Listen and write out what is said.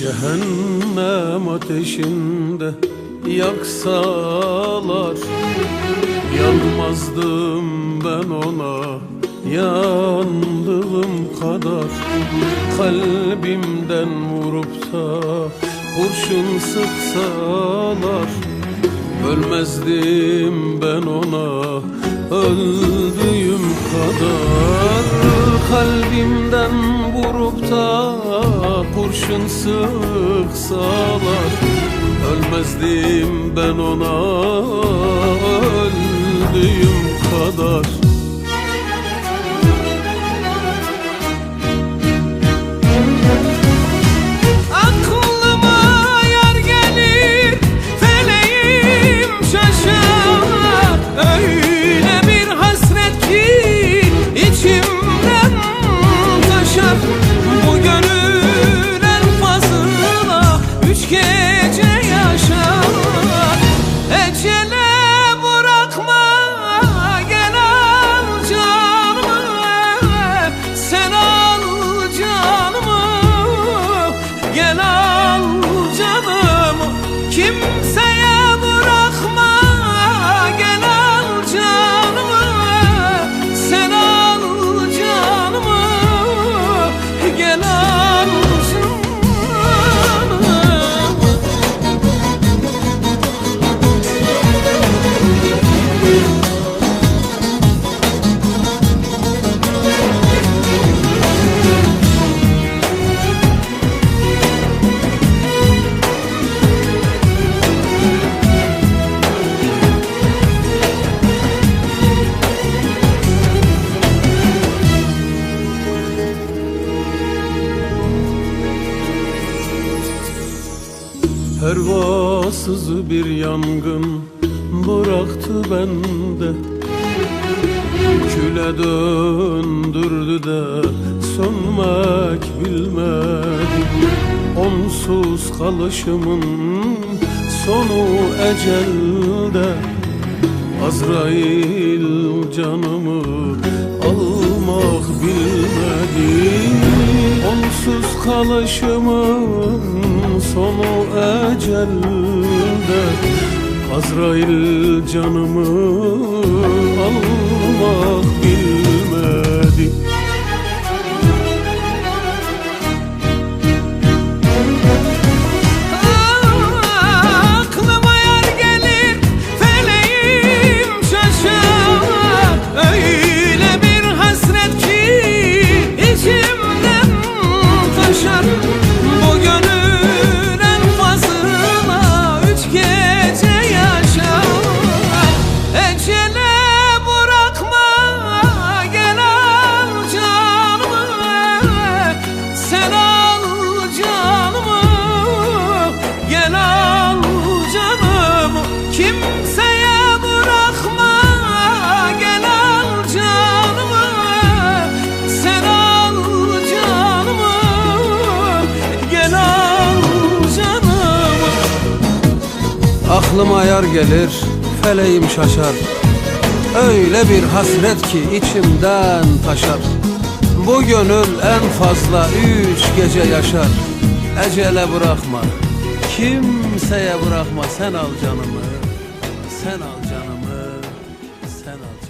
Cehennem ateşinde yaksalar. Yanmazdım ben ona yandığım kadar. Kalbimden vurup da kurşun sıksalar. Ölmezdim ben ona öldüğüm kadar Kalbimden vurup da kurşun sıksalar. Ölmezdim ben ona öldüğüm kadar fazla Pervasız bir yangın bıraktı bende. Küle döndürdü de sönmek bilmedi Onsuz kalışımın sonu ecelde. Azrail canımı almak bilmedi. Onsuz kalışımın sonu ecelde. Azrail canımı Aklıma yar gelir, feleğim şaşar. Öyle bir hasret ki içimden taşar. Bu gönül en fazla üç gece yaşar. Ecele bırakma, kimseye bırakma. Sen al canımı, sen al canımı, sen al canımı.